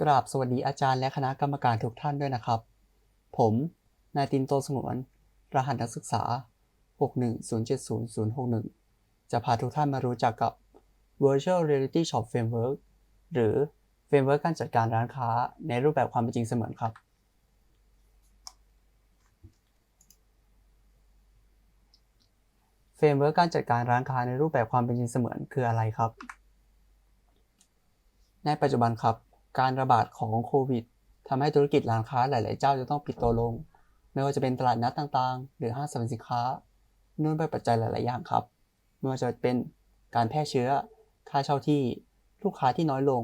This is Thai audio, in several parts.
กราบสวัสดีอาจารย์และคณะกรรมการทุกท่านด้วยนะครับ ผมนายตินโตสงวน รหัสนักศึกษา 610706061 จะพาทุกท่านมารู้จักกับ Virtual Reality Shop Framework หรือ Framework การจัดการร้านค้าในรูปแบบความเป็นจริงเสมือนครับเฟรมเวิร์กการจัดการร้านค้าในรูปแบบความเป็นจริงเสมือนคืออะไรครับ ในปัจจุบันครับ การระบาดของโควิดทำให้ธุรกิจร้านค้าหลาย ๆ เจ้าจะต้องปิดตัวลง ไม่ว่าจะเป็นตลาดนัดต่าง ๆ หรือห้างสรรพสินค้าเนื่องด้วยปัจจัยหลาย ๆ อย่างครับ ไม่ว่าจะเป็นการแพร่เชื้อ ค่าเช่าที่ ลูกค้าที่น้อยลง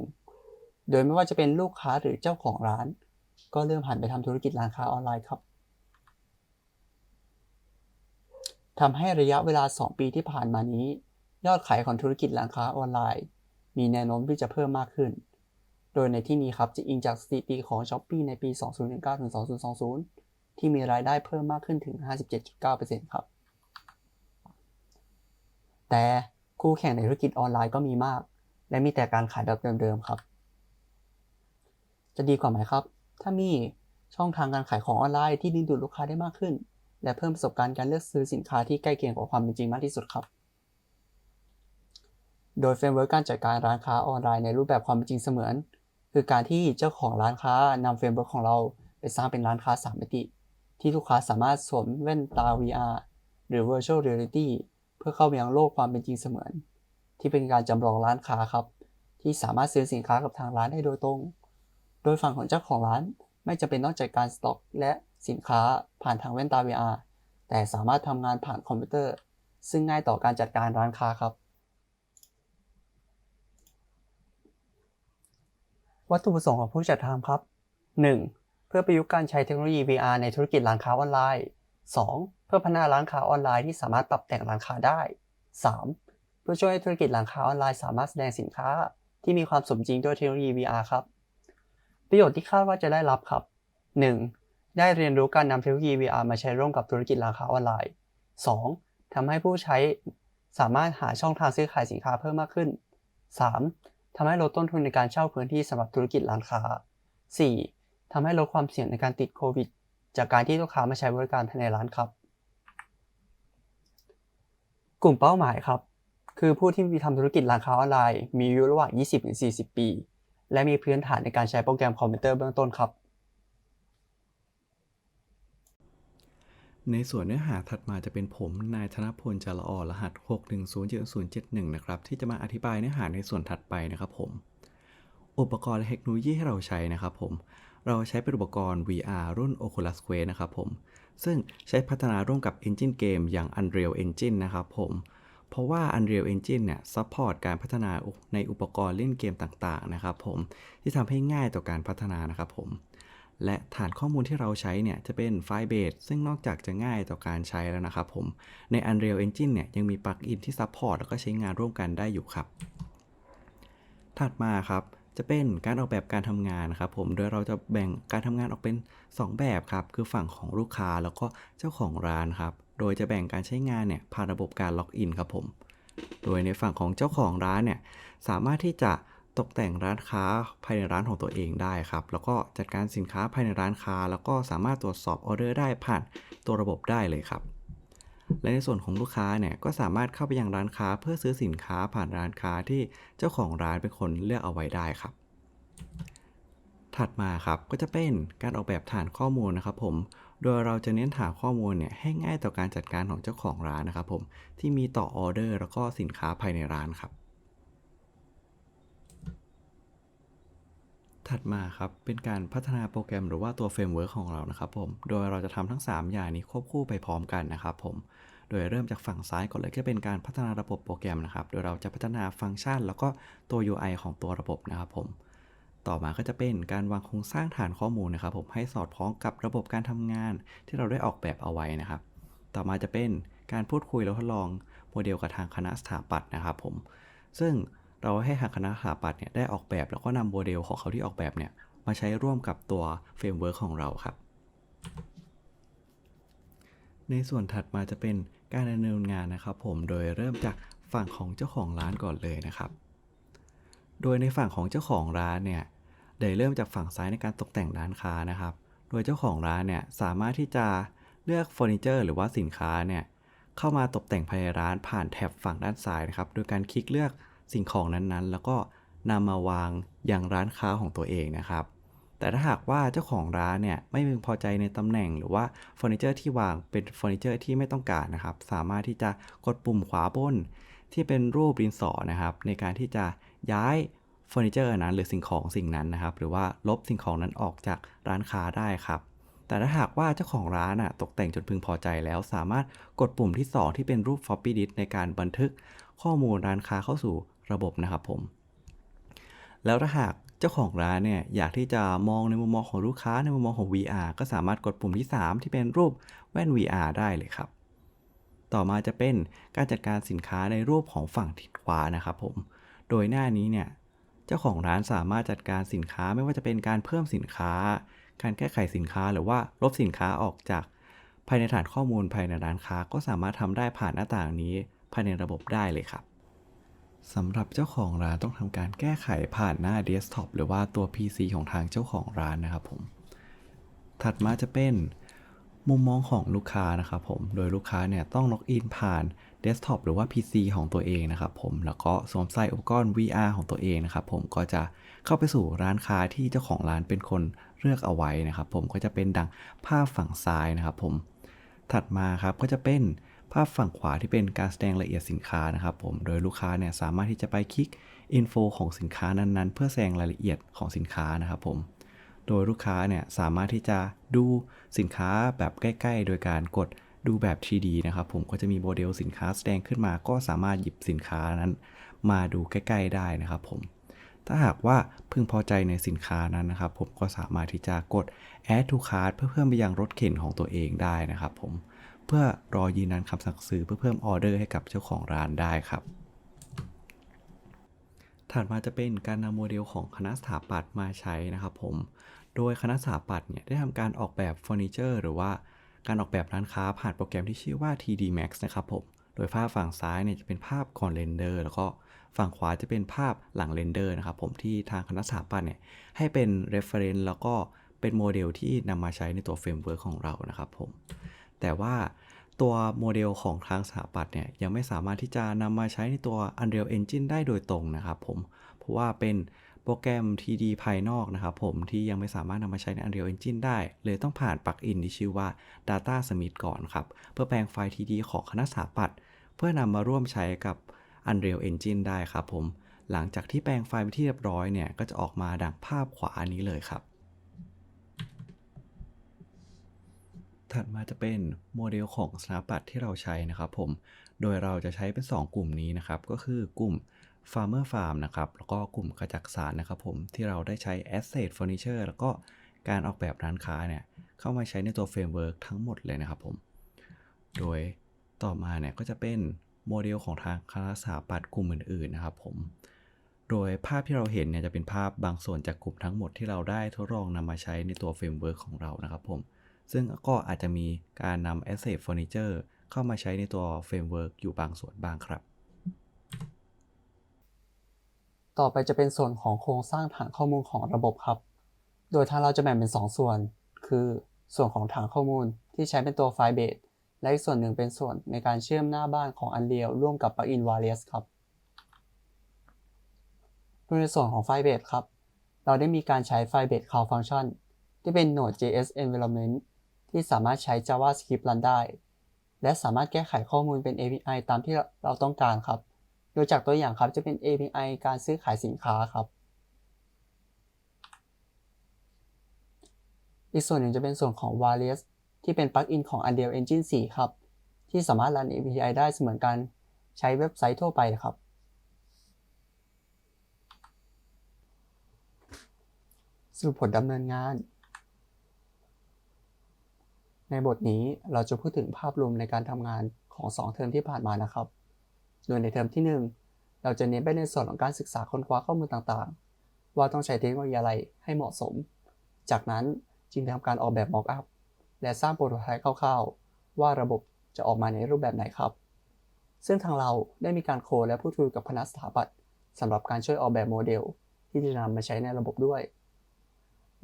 โดยไม่ว่าจะเป็นลูกค้าหรือเจ้าของร้าน ก็เริ่มหันไปทำธุรกิจร้านค้าออนไลน์ครับทำให้ระยะเวลา 2 ปีที่ผ่านมานี้ ยอดขายของธุรกิจร้านค้าออนไลน์ มีแนวโน้มที่จะเพิ่มมากขึ้น โดยในที่นี้ครับจะอิงจากสถิติของ s h อ p e e ในปี 2019ถึง2020 ที่มีรายได้เพิ่มมากขึ้นถึง 57.9%ครับ แต่คู่แข่งในธุรกิจออนไลน์ก็มีมาก และมีแต่การขายแบบเดิมๆครับ จะดีกว่าไหมครับ ถ้ามีช่องทางการขายของออนไลน์ที่ดึงดูดลูกค้าได้มากขึ้น และเพิ่มประสบการณ์การเลือกซื้อสินค้าที่ใกล้เคียงกับความเป็นจริงมากที่สุดครับ โดยเฟรมเวิร์กการจัดการร้านค้าออนไลน์ในรูปแบบความเป็นจริงเสมือน คือการที่เจ้าของร้านค้านำเฟรมเวิร์กของเราไปสร้างเป็นร้านค้า 3 มิติ ที่ลูกค้าสามารถสวมแว่นตา VR หรือ Virtual Reality เพื่อเข้าไปยังโลกความเป็นจริงเสมือน ที่เป็นการจำลองร้านค้าครับ ที่สามารถซื้อสินค้ากับทางร้านได้โดยตรง โดยฝั่งของเจ้าของร้านไม่จำเป็นต้องจัดการสต็อก และสินค้าผ่านทางแว่นตา VR แต่สามารถทำงานผ่านคอมพิวเตอร์ ซึ่งง่ายต่อการจัดการร้านค้าครับ วัตถุประสงค์ของผู้จัดทำครับ 1. เพื่อประยุกต์การใช้เทคโนโลยี VR ในธุรกิจร้านค้าออนไลน์ 2. เพื่อพัฒนาร้านค้าออนไลน์ที่สามารถปรับแต่งร้านค้าได้ 3. เพื่อช่วยให้ธุรกิจร้านค้าออนไลน์สามารถแสดงสินค้า ที่มีความสมจริงด้วยเทคโนโลยี VR ครับ ประโยชน์ที่คาดว่าจะได้รับครับ 1. ได้เรียนรู้การนำเทคโนโลยี VR มาใช้ร่วมกับธุรกิจร้านค้าออนไลน์ 2. ทำให้ผู้ใช้สามารถหาช่องทางซื้อขายสินค้าเพิ่มมากขึ้น 3. ทำให้ลดต้นทุนในการเช่าพื้นที่สำหรับธุรกิจร้านค้า 4. ทำให้ลดความเสี่ยงในการติดโควิด จากการที่ลูกค้ามาใช้บริการภายในร้านครับ กลุ่มเป้าหมายครับ คือผู้ที่มีทำธุรกิจร้านค้าออนไลน์ มีอายุระหว่าง 20-40 ปี และมีพื้นฐานในการใช้โปรแกรมคอมพิวเตอร์เบื้องต้นครับ ในส่วนเนื้อหาถัดมาจะเป็นผมนายธนพลจารอรหัส 6107071 นะครับ ที่จะมาอธิบายเนื้อหาในส่วนถัดไปนะครับผม อุปกรณ์และเทคโนโลยีที่เราใช้นะครับผม เราใช้เป็นอุปกรณ์ VR รุ่น Oculus Quest นะครับผม ซึ่งใช้พัฒนาร่วมกับ Engine Game อย่าง Unreal Engine นะครับผม เพราะว่า Unreal Engine เนี่ยซัพพอร์ตการพัฒนาในอุปกรณ์เล่นเกมต่างๆนะครับผมที่ทำให้ง่ายต่อการพัฒนานะครับผม และฐานข้อมูลที่เราใช้เนี่ยจะเป็นไฟล์เบสซึ่งนอกจากจะง่ายต่อการใช้แล้วนะครับผม ใน Unreal Engine เนี่ยยังมีปลั๊กอินที่ซัพพอร์ตแล้วก็ใช้งานร่วมกันได้อยู่ครับ ถัดมาครับจะเป็นการออกแบบการทำงานนะครับผมโดยเราจะแบ่งการทำงานออกเป็น 2 แบบครับคือฝั่งของลูกค้าแล้วก็เจ้าของร้านครับโดยจะแบ่งการใช้งานเนี่ยผ่านระบบการล็อกอินครับผม โดยในฝั่งของเจ้าของร้านเนี่ยสามารถที่จะ ตกแต่งร้านค้าภายในร้านของตัวเองได้ครับ แล้วก็จัดการสินค้าภายในร้านค้า แล้วก็สามารถตรวจสอบออเดอร์ได้ผ่านตัวระบบได้เลยครับ และในส่วนของลูกค้าเนี่ยก็สามารถเข้าไปยังร้านค้า เพื่อซื้อสินค้าผ่านร้านค้าที่เจ้าของร้านเป็นคนเลือกเอาไว้ได้ครับ ถัดมาครับก็จะเป็นการออกแบบฐานข้อมูลนะครับผมโดยเราจะเน้นฐานข้อมูลเนี่ยให้ง่ายต่อการจัดการของเจ้าของร้านนะครับผมที่มีต่อออเดอร์ แล้วก็สินค้าภายในร้านครับ ถัดมาครับเป็นการพัฒนาโปรแกรมหรือว่าตัวเฟรมเวิร์กของเรานะครับผม โดยเราจะทำทั้ง 3 อย่างนี้ควบคู่ไปพร้อมกันนะครับผม โดยเริ่มจากฝั่งซ้ายก่อนเลยก็เป็นการพัฒนาระบบโปรแกรมนะครับ โดยเราจะพัฒนาฟังก์ชัน แล้วก็ตัว UI ของตัวระบบนะครับผม ต่อมาก็จะเป็นการวางโครงสร้างฐานข้อมูลนะครับผมให้สอดคล้องกับระบบการทำงานที่เราได้ออกแบบเอาไว้นะครับ ต่อมาจะเป็นการพูดคุยแล้วทดลองโมเดลกับทางคณะสถาปัตย์นะครับผม ซึ่ง เราให้ทางคณะสถาปัตย์เนี่ยได้ออกแบบแล้วก็นำโมเดลของเขาที่ออกแบบเนี่ยมาใช้ร่วมกับตัวเฟรมเวิร์กของเราครับ ในส่วนถัดมาจะเป็นการดำเนินงานนะครับผมโดยเริ่มจากฝั่งของเจ้าของร้านก่อนเลยนะครับ โดยในฝั่งของเจ้าของร้านเนี่ยโดยเริ่มจากฝั่งซ้ายในการตกแต่งร้านค้านะครับ โดยเจ้าของร้านเนี่ยสามารถที่จะเลือกเฟอร์นิเจอร์หรือว่าสินค้าเนี่ยเข้ามาตกแต่งภายในร้านผ่านแท็บฝั่งด้านซ้ายนะครับ โดยการคลิกเลือก สิ่งของนั้นๆ แล้วก็นำมาวางอยังร้านค้าของตัวเองนะครับ แต่ถ้าหากว่าเจ้าของร้านเนี่ยไม่พึงพอใจในตำแหน่งหรือว่าเฟอร์นิเจอร์ที่วางเป็นเฟอร์นิเจอร์ที่ไม่ต้องการนะครับ สามารถที่จะกดปุ่มขวาบน ที่เป็นรูปดินสอนะครับ ในการที่จะย้ายเฟอร์นิเจอร์นั้นหรือสิ่งของสิ่งนั้นนะครับ หรือว่าลบสิ่งของนั้นออกจากร้านค้าได้ครับแต่ถ้าหากว่าเจ้าของร้านอะตกแต่งจนพึงพอใจแล้ว สามารถกดปุ่มที่ 2 ที่เป็นรูป floppy disk ในการบันทึกข้อมูลร้านค้าเข้าสู่ ระบบนะครับผม แล้วถ้าหากเจ้าของร้านเนี่ยอยากที่จะมองในมุมมองของลูกค้าในมุมมองของ VR ก็สามารถกดปุ่มที่ 3 ที่เป็นรูปแว่น VR ได้เลยครับ ต่อมาจะเป็นการจัดการสินค้าในรูปของฝั่งทิศขวานะครับผม โดยหน้านี้เนี่ยเจ้าของร้านสามารถจัดการสินค้าไม่ว่าจะเป็นการเพิ่มสินค้า การแก้ไขสินค้าหรือว่าลบสินค้าออกจาก ภายในฐานข้อมูลภายในร้านค้าก็สามารถทำได้ผ่านหน้าต่างนี้ ภายในระบบได้เลยครับ สำหรับเจ้าของร้านต้องทำการแก้ไขผ่านหน้าเดสก์ท็อปหรือว่าตัว PC ของทางเจ้าของร้านนะครับผม ถัดมาจะเป็นมุมมองของลูกค้านะครับผม โดยลูกค้าเนี่ยต้องล็อกอินผ่านเดสก์ท็อปหรือว่า PC ของตัวเองนะครับผม แล้วก็สวมใส่อุปกรณ์ VR ของตัวเองนะครับผม ก็จะเข้าไปสู่ร้านค้าที่เจ้าของร้านเป็นคนเลือกเอาไว้นะครับผม ก็จะเป็นดังภาพฝั่งซ้ายนะครับผม ถัดมาครับก็จะเป็น ภาพฝั่งขวาที่เป็นการแสดงละเอียดสินค้านะครับผม โดยลูกค้าเนี่ยสามารถที่จะไปคลิกอินโฟของสินค้านั้นๆ เพื่อแสดงรายละเอียดของสินค้านะครับผม โดยลูกค้าเนี่ยสามารถที่จะดูสินค้าแบบใกล้ๆ โดยการกดดูแบบ 3D นะครับผมก็จะมีโมเดลสินค้าแสดงขึ้นมา ก็สามารถหยิบสินค้านั้น มาดูใกล้ ๆ ได้นะครับผม ถ้าหากว่าพึงพอใจในสินค้านั้นนะครับ ผมก็สามารถที่จะกด add to cart เพื่อเพิ่มไปยังรถเข็นของตัวเองได้นะครับผม เพื่อรอยืนยันคำสั่งซื้อเพื่อเพิ่มออเดอร์ให้กับเจ้าของร้านได้ครับ ถัดมาจะเป็นการนำโมเดลของคณะสถาปัตย์มาใช้นะครับผม โดยคณะสถาปัตย์เนี่ยได้ทำการออกแบบเฟอร์นิเจอร์หรือว่าการออกแบบร้านค้าผ่านโปรแกรมที่ชื่อว่า TD Max นะครับผม โดยภาพฝั่งซ้ายเนี่ยจะเป็นภาพก่อนเรนเดอร์ แล้วก็ฝั่งขวาจะเป็นภาพหลังเรนเดอร์นะครับผมที่ทางคณะสถาปัตย์เนี่ยให้เป็น reference แล้วก็เป็นโมเดลที่นำมาใช้ในตัวเฟรมเวิร์กของเรานะครับผม แต่ว่าตัวโมเดลของทางสถาปัตย์เนี่ยยังไม่สามารถที่จะนำมาใช้ในตัว Unreal Engine ได้โดยตรงนะครับผม เพราะว่าเป็นโปรแกรม TD ภายนอกนะครับผมที่ยังไม่สามารถนำมาใช้ใน Unreal Engine ได้ เลยต้องผ่านปลั๊กอินที่ชื่อว่า Data Smith ก่อนครับ เพื่อแปลงไฟล์ TD ของคณะสถาปัตย์เพื่อนำมาร่วมใช้กับ Unreal Engine ได้ครับผม หลังจากที่แปลงไฟล์ไปที่เรียบร้อยเนี่ยก็จะออกมาดังภาพขวานี้เลยครับ ถัดมาจะเป็นโมเดลของสถาปัตย์ที่เราใช้นะครับผม โดยเราจะใช้เป็น 2 กลุ่มนี้นะครับ ก็คือกลุ่ม Farmer Farm นะครับ แล้วก็กลุ่มกระจักสารนะครับผม ที่เราได้ใช้ Asset Furniture แล้วก็การออกแบบร้านค้าเนี่ย เข้ามาใช้ในตัวเฟรมเวิร์กทั้งหมดเลยนะครับผม โดยต่อมาเนี่ยก็จะเป็นโมเดลของทางคณะสถาปัตย์กลุ่มอื่นๆนะครับผม โดยภาพที่เราเห็นเนี่ยจะเป็นภาพบางส่วนจากกลุ่มทั้งหมดที่เราได้ทดลองนำมาใช้ในตัวเฟรมเวิร์กของเรานะครับผม ซึ่งก็อาจจะมีการนำ Asset Furniture เข้ามาใช้ในตัวเฟรมเวิร์กอยู่บางส่วนบ้างครับ ต่อไปจะเป็นส่วนของโครงสร้างฐานข้อมูลของระบบครับ โดยทางเราจะแบ่งเป็น 2 ส่วน คือส่วนของฐานข้อมูลที่ใช้เป็นตัวไฟล์เบสและอีกส่วนหนึ่งเป็นส่วนในการเชื่อมหน้าบ้านของ Unreal ร่วมกับ plugin Various ครับโดยในส่วนของไฟล์เบสครับ เราได้มีการใช้ไฟล์เบส Cloud Function ที่เป็น Node.js Environment ที่สามารถใช้ JavaScript รันได้ และสามารถแก้ไขข้อมูลเป็น API ตามที่เราต้องการครับ โดยจากตัวอย่างครับจะเป็น API การซื้อขายสินค้าครับ อีกส่วนหนึ่งจะเป็นส่วนของ Various ที่เป็นปลั๊กอินของ Unreal Engine 4 ครับ ที่สามารถรัน API ได้เสมือนกันใช้เว็บไซต์ทั่วไปครับสรุปผลดำเนินงาน ในบทนี้เราจะพูดถึงภาพรวมในการทำงานของ 2 เทอมที่ผ่านมานะครับ โดยในเทอมที่ 1 เราจะเน้นไปในส่วนของการศึกษาค้นคว้าข้อมูลต่างๆ ว่าต้องใช้เทคโนโลยีอะไรให้เหมาะสม จากนั้นจึงทำการออกแบบ Mock-up และสร้างโปรโตไทป์คร่าวๆ ว่าระบบจะออกมาในรูปแบบไหนครับ ซึ่งทางเราได้มีการโคและพูดคุยกับคณะสถาปัตย์สำหรับการช่วยออกแบบโมเดล ที่จะนำมาใช้ในระบบด้วย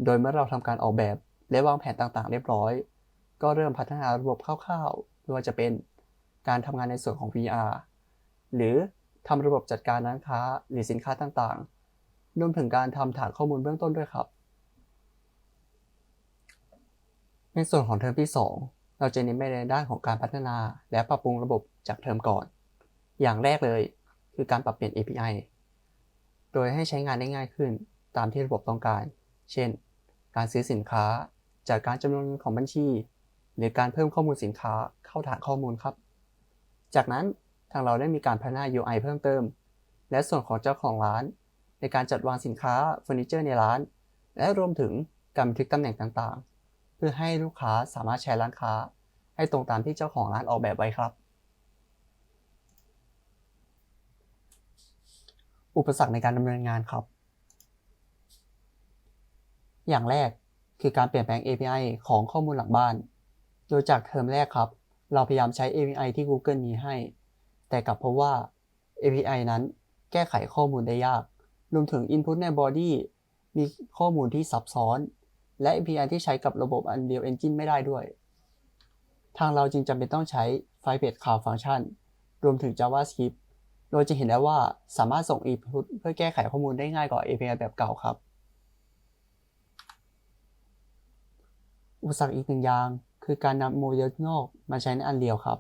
โดยเมื่อเราทำการออกแบบและวางแผนต่างๆ เรียบร้อย ก็เริ่มพัฒนาระบบคร่าวๆไม่ว่าจะเป็นการทำงานในส่วนของ VR หรือทำระบบจัดการร้านค้าหรือสินค้าต่างๆ รวมถึงการทำฐานข้อมูลเบื้องต้นด้วยครับ ในส่วนของเทอมที่ 2 เราจะเน้นไปในด้านของการพัฒนาและปรับปรุงระบบจากเทอมก่อน อย่างแรกเลยคือการปรับเปลี่ยน API โดยให้ใช้งานได้ง่ายขึ้นตามที่ระบบต้องการ เช่น การซื้อสินค้า จากการจำนวนเงินของบัญชี หรือการเพิ่มข้อมูลสินค้าเข้าฐานข้อมูลครับ จากนั้นทางเราได้มีการพัฒนา UI เพิ่มเติม และส่วนของเจ้าของร้าน ในการจัดวางสินค้าเฟอร์นิเจอร์ในร้าน และรวมถึงการบันทึกตำแหน่งต่างๆ เพื่อให้ลูกค้าสามารถใช้ร้านค้า ให้ตรงตามที่เจ้าของร้านออกแบบไว้ครับ อุปสรรคในการดำเนินงานครับ อย่างแรกคือการเปลี่ยนแปลง API ของข้อมูลหลังบ้าน โดยจากเทอมแรกครับ เราพยายามใช้ API ที่ Google มีให้ แต่กลับพบว่า API นั้นแก้ไขข้อมูลได้ยาก รวมถึง Input ใน Body มีข้อมูลที่ซับซ้อน และ API ที่ใช้กับระบบ Unreal Engine ไม่ได้ด้วย ทางเราจึงจำเป็นต้องใช้ Firebase Cloud Function รวมถึง JavaScript โดยจะเห็นได้ว่าสามารถส่ง input เพื่อแก้ไขข้อมูลได้ง่ายกว่า API แบบเก่าครับ อุปสรรคอีกหนึ่งอย่าง คือการนำโมเดลนอกมาใช้ใน Unreal ครับ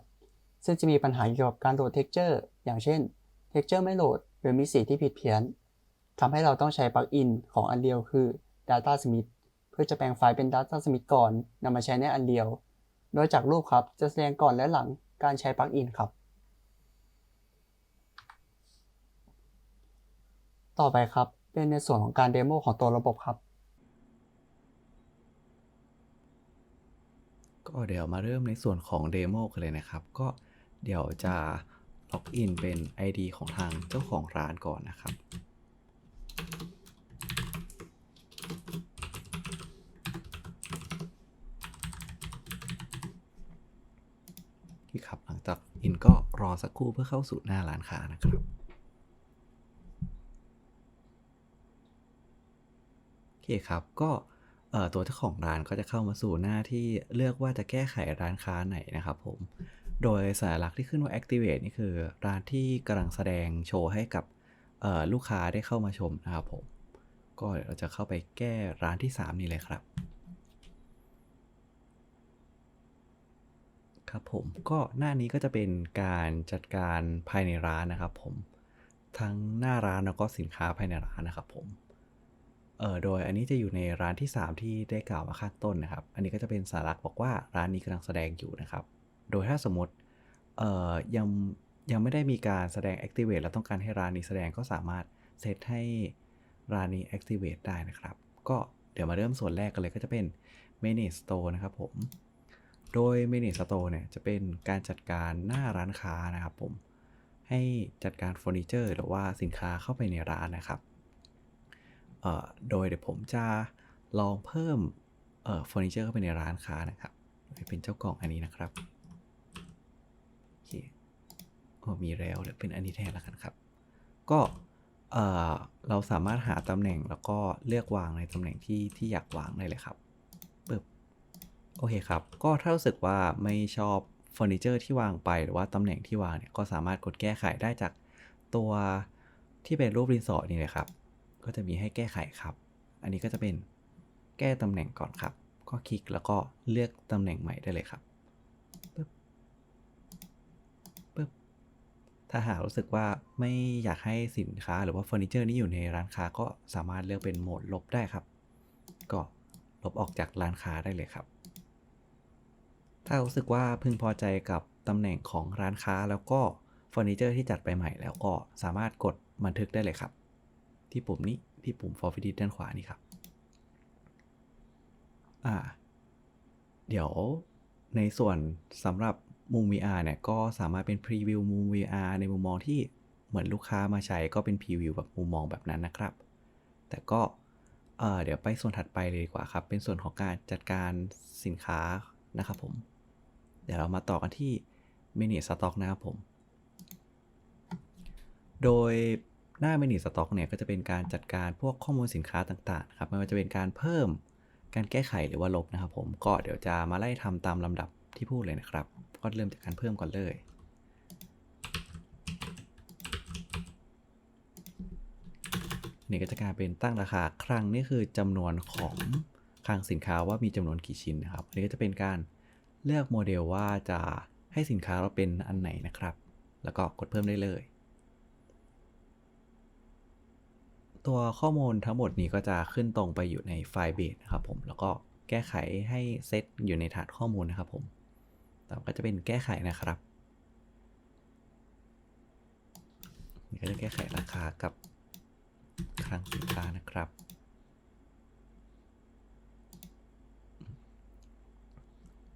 ซึ่งจะมีปัญหาเกี่ยวกับการโหลด texture อย่างเช่น texture ไม่โหลดหรือมีสีที่ผิดเพี้ยนทำให้เราต้องใช้ปลั๊กอินของ Unreal คือ DataSmith เพื่อจะแปลงไฟล์เป็น DataSmith ก่อนนำมาใช้ใน Unreal โดยจากรูปครับจะแสดงก่อนและหลังการใช้ปลั๊กอินครับ ต่อไปครับเป็นในส่วนของการเดโมของตัวระบบครับ ก็เดี๋ยวมาเริ่มในส่วนของเดโมกันเลยนะครับ ก็เดี๋ยวจะล็อกอินเป็น ID ของทางเจ้าของร้านก่อนนะครับที่ครับ หลังจากอินก็รอสักครู่เพื่อเข้าสู่หน้าร้านค้านะครับโอเคครับก็ ตัวเจ้าของร้านก็จะเข้ามาสู่หน้าที่เลือกว่าจะแก้ไขร้านค้าไหนนะครับผม โดยสัญลักษณ์ที่ขึ้นว่า activate นี่คือร้านที่กำลังแสดงโชว์ให้กับลูกค้าได้เข้ามาชมนะครับผม ก็เดี๋ยวเราจะเข้าไปแก้ร้านที่ 3 นี่เลยครับ ครับผมก็หน้านี้ก็จะเป็นการจัดการภายในร้านนะครับผม ทั้งหน้าร้านแล้วก็สินค้าภายในร้านนะครับผม เออโดยอันนี้จะอยู่ในร้านที่ 3 ที่ได้กล่าวมาข้างต้นนะครับ อันนี้ก็จะเป็นสัญลักบอกว่าร้านนี้กำลังแสดงอยู่นะครับ โดยถ้าสมมติเอ่อยังยังไม่ได้มีการแสดง activate แล้วต้องการให้ร้านนี้แสดงก็สามารถเซตให้ร้านนี้ activate ได้นะครับ ก็เดี๋ยวมาเริ่มส่วนแรกกันเลยก็จะเป็น manage store นะครับผม โดย manage store เนี่ยจะเป็นการจัดการหน้าร้านค้านะครับผม ให้จัดการเฟอร์นิเจอร์หรือว่าสินค้าเข้าไปในร้านนะครับ โดยเดี๋ยวผมจะลองเพิ่มเฟอร์นิเจอร์เข้าไปในร้านค้านะครับเป็นเจ้ากล่องอันนี้นะครับโอเคมีแล้วเดี๋ยวเป็นอันนี้แทนแล้วกันครับ ก็เอ่อเราสามารถหาตำแหน่งแล้วก็เลือกวางในตำแหน่งที่ที่อยากวางได้เลยครับปึ๊บโอเคครับ ก็ถ้ารู้สึกว่าไม่ชอบเฟอร์นิเจอร์ที่วางไปหรือว่าตำแหน่งที่วางเนี่ยก็สามารถกดแก้ไขได้จากตัวที่เป็นรูปรีสอร์ทนี่เลยครับ ก็จะมีให้แก้ไขครับ อันนี้ก็จะเป็นแก้ตำแหน่งก่อนครับ ก็คลิกแล้วก็เลือกตำแหน่งใหม่ได้เลยครับปึ๊บปึ๊บถ้าหากรู้สึกว่าไม่อยากให้สินค้าหรือว่าเฟอร์นิเจอร์นี้อยู่ในร้านค้าก็สามารถเลือกเป็นโหมดลบได้ครับ ก็ลบออกจากร้านค้าได้เลยครับ ถ้ารู้สึกว่าพึงพอใจกับตำแหน่งของร้านค้าแล้วก็เฟอร์นิเจอร์ที่จัดไปใหม่แล้วก็สามารถกดบันทึกได้เลยครับ ที่ปุ่มนี้ที่ปุ่ม for edit ด้านขวานี่ครับ อ่า เดี๋ยวในส่วนสำหรับมุม VR เนี่ยก็สามารถเป็นพรีวิวมุม VR ในมุมมองที่เหมือนลูกค้ามาใช้ก็เป็นพรีวิวแบบมุมมองแบบนั้นนะครับ แต่ก็เอ่อเดี๋ยวไปส่วนถัดไปเลยดีกว่าครับ เป็นส่วนของการจัดการสินค้านะครับผม เดี๋ยวเรามาต่อกันที่ Manage Stock นะครับผม โดย หน้า Manage Stock เนี่ยก็จะเป็นการจัดการพวกข้อมูลสินค้าต่างๆครับไม่ว่าจะเป็นการเพิ่มการแก้ไขหรือว่าลบนะครับผมก็เดี๋ยวจะมาไล่ทำตามลำดับที่พูดเลยนะครับ ก็เริ่มจากการเพิ่มก่อนเลยนี่ก็จะกลายเป็นตั้งราคาครั้งนี่คือจำนวนของคลังสินค้าว่ามีจำนวนกี่ชิ้นนะครับอันนี้ก็จะเป็นการเลือกโมเดลว่าจะให้สินค้าเราเป็นอันไหนนะครับ แล้วก็กดเพิ่มได้เลย ตัวข้อมูลทั้งหมดนี้ก็จะขึ้นตรงไปอยู่ในไฟล์เบสนะครับผม แล้วก็แก้ไขให้เซตอยู่ในฐานข้อมูลนะครับผมต่อมาก็จะเป็นแก้ไขนะครับนี่ก็จะแก้ไขราคากับคลังสินค้านะครับ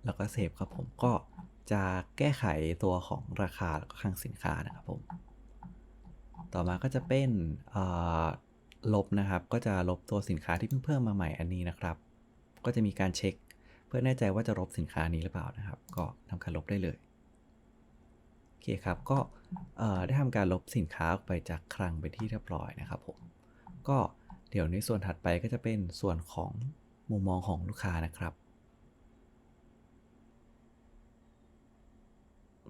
แล้วก็เซฟครับผมก็จะแก้ไขตัวของราคาแล้วก็คลังสินค้านะครับผม ต่อมาก็จะเป็นเอ่อ ลบนะครับ ก็จะลบตัวสินค้าที่เพิ่งเพิ่มมาใหม่อันนี้นะครับ ก็จะมีการเช็ค เพื่อแน่ใจว่าจะลบสินค้านี้หรือเปล่านะครับ ก็ทำการลบได้เลยโอเคครับ ก็ได้ทำการลบสินค้าออกไปจากคลังไปที่เรียบร้อยนะครับผมก็เดี๋ยวในส่วนถัดไปก็จะเป็นส่วนของมุมมองของลูกค้านะครับ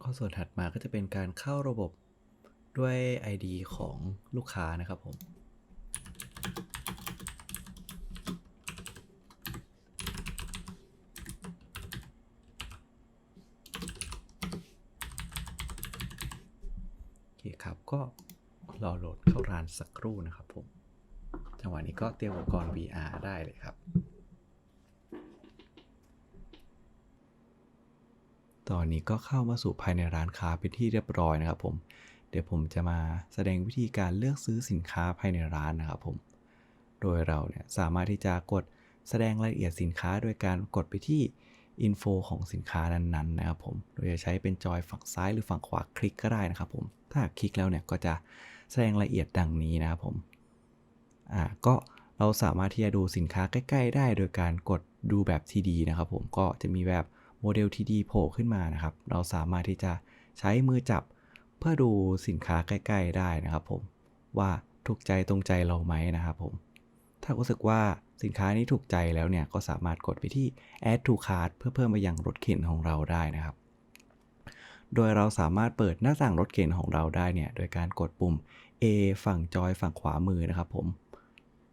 ข้อส่วนถัดมาก็จะเป็นการเข้าระบบด้วย ID ของลูกค้านะครับผม โอเคครับ ก็รอโหลดเข้าร้านสักครู่นะครับผม จังหวะนี้ก็เตรียมอุปกรณ์ VR ได้เลยครับ ตอนนี้ก็เข้ามาสู่ภายในร้านค้าเป็นที่เรียบร้อยนะครับผม เดี๋ยวผมจะมาแสดงวิธีการเลือกซื้อสินค้าภายในร้านนะครับผม โดยเราเนี่ยสามารถที่จะกดแสดงรายละเอียดสินค้าโดยการกดไปที่ อินโฟของสินค้านั้นๆนะครับผมโดยจะใช้เป็นจอยฝั่งซ้ายหรือฝั่งขวาคลิกก็ได้นะครับผม ถ้าคลิกแล้วเนี่ยก็จะแสดงรายละเอียดดังนี้นะครับผม อ่า ก็เราสามารถที่จะดูสินค้าใกล้ ๆ ได้โดยการกดดูแบบ TD นะครับผม ก็จะมีแบบโมเดล TD โผล่ขึ้นมานะครับ เราสามารถที่จะใช้มือจับเพื่อดูสินค้าใกล้ ๆ ได้นะครับผม ว่าถูกใจตรงใจเราไหมนะครับผม ถ้ารู้สึกว่า สินค้านี้ถูกใจแล้วเนี่ยก็สามารถกดไปที่ add to cart เพื่อเพิ่มไปยังรถเข็นของเราได้นะครับ โดยเราสามารถเปิดหน้าต่างรถเข็นของเราได้เนี่ยโดยการกดปุ่ม A ฝั่งจอยฝั่งขวามือนะครับผม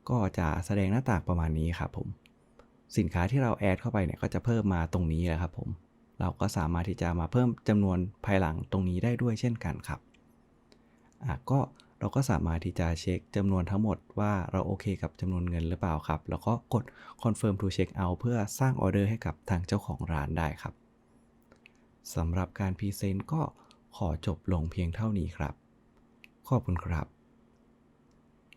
ก็จะแสดงหน้าต่างประมาณนี้ครับผม สินค้าที่เราแอดเข้าไปเนี่ยก็จะเพิ่มมาตรงนี้แหละครับผม เราก็สามารถที่จะมาเพิ่มจำนวนภายหลังตรงนี้ได้ด้วยเช่นกันครับ อะก็ เราก็สามารถที่จะเช็คจำนวนทั้งหมดว่าเราโอเคกับจำนวนเงินหรือเปล่าครับ แล้วก็กด confirm to check out เพื่อสร้างออเดอร์ให้กับทางเจ้าของร้านได้ครับสำหรับการพรีเซนต์ก็ขอจบลงเพียงเท่านี้ครับ ขอบคุณครับ